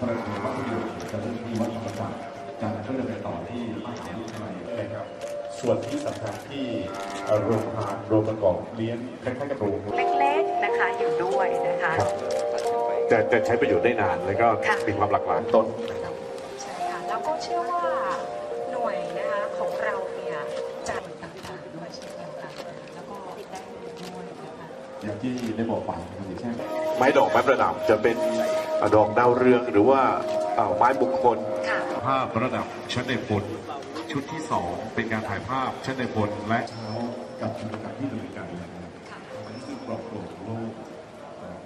ประธานวัดประโยชน์จะเริ่มที่วัดธรรมศาสตร์จากนั้นก็เดินไปต่อที่มหาวิทยาลัยนะครับ ส่วนที่สำคัญที่เอ่อโรงทานโรงประกอบเลี้ยงคล้ายๆกับโรงเล็กๆนะคะอยู่ด้วยนะคะจะจะใช้ประโยชน์ได้นานแล้วก็ค่ะมีความหลากหลายต้นนะครับ ใช่ค่ะ แล้วก็เชื่อว่า อย่างที่ได้บอกไปนะครับอย่างเช่นไม้ดอกไม้ประดับจะเป็นเอ่อดอกดาวเรืองหรือว่าเอ่อไม้มงคลค่ะภาพระดับชั้นในพลชุดที่ 2 เป็นการถ่ายภาพชั้นในพลและเช้ากับกิจกรรมที่ดำเนินการอยู่นะครับ ค่ะ อันนี้คือปลอบโปร่งโลกนะครับ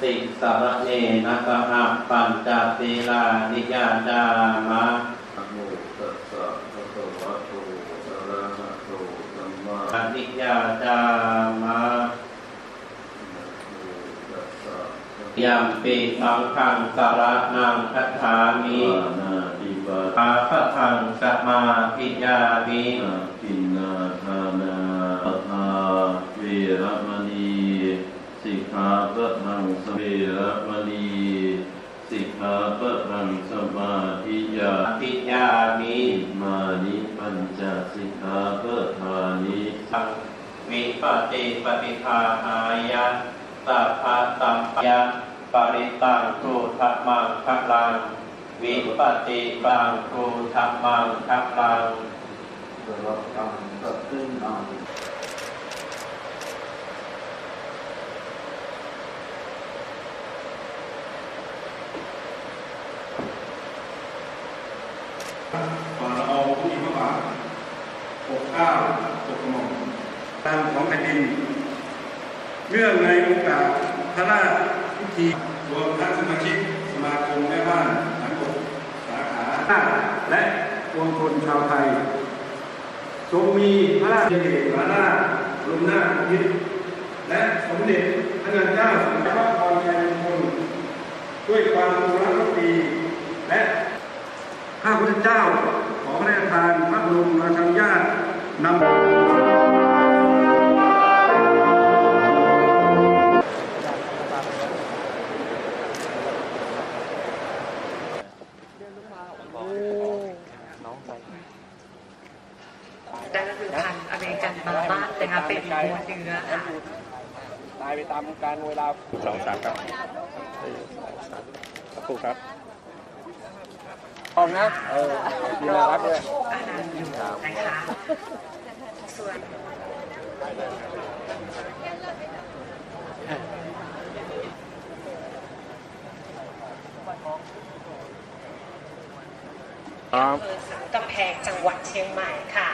สิสารเนนะสหปัญจศีลานิยาจามะโมตัสสะภะคะวะโตอะระหะโตสัมมานิยาจามะมตัสสะภะยัมปิสังฆังสารนังคัจฉามิวะนาติปะอาพะทังสมาธิยามิอาทินนาทานาปทาเวรมณี สิกขาปะทังสเวระมณีสิกขาปะทังสมาธิยาธิยามิอิมานิปัญจสิกขาปะทานิสังวิปติปฏิภาหายะสัพพะสัมปยะปริตังทุธรรมังคะลัง วิปติปังทุธรรมังคะลังสระกังสัตตินังฝ่า ละอองผู้มีพระบาทปกเก้าปกกระหม่อมตามของแผ่นดินเนื่องในโอกาสพระราชพิธีรวมทั้งสมาชิกสมาคมแม่บ้านทั้งหมดสาขาและปวงชนชาวไทย ทรงมีพระราชดำริพระราชลมนาพิตและสมเด็จพระนางเจ้าสิริวัณพรชัยมงคลด้วยความจงรักภักดี ข้าพุทธเจ้า ขอพระราชทานพระบรมราชานุญาตนำได้ก็คือพันธุ์อเมริกันมาบ้านนะคะเป็นหัวเนื้อค่ะตายไปตามการเวลาสองสามครับสักครู่ครับพร้ อมนะเออดีนะครับด้วยอาหารอยู่นะคะส่วนครับอำเภอสันกำแพงจังหวัดเชียงใหม่ค่ะ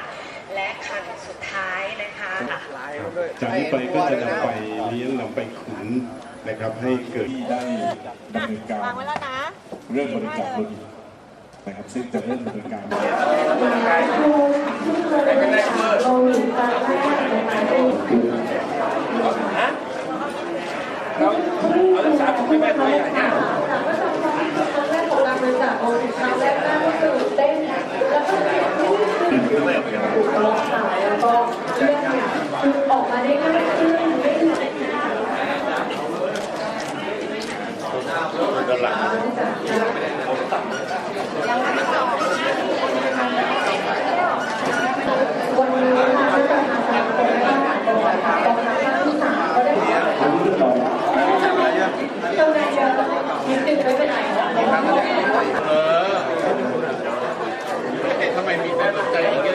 และคันสุดท้ายนะคะลายด้วยจากนี้ไปก็จะนำไปเลี้ยงนำไปขุนนะครับให้เกิดที่ได้ดำเนินการเรื่องบริจาคโลหิต นะครับซึ่งจะเริ่มดำเนินการเราเอารักษาผมไม่แม่ตัวใหญ่เนี่ยทำไมมีแม่ใจอย่างเงี้ย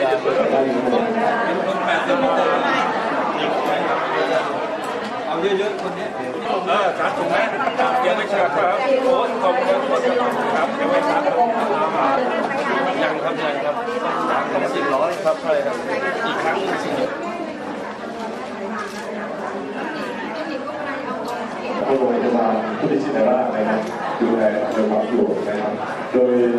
เยอะๆคนนี้เออสาธุนะยังไม่ชัดครับโอ้ขอบคุณครับยังไม่ชัดยังครับยังครับสามพันสี่ร้อยครับใช่ครับอีกครั้งสี่โรงพยาบาลผู้ติดเชื้อราชนะครับดูแลโดยความสะดวกนะครับโดย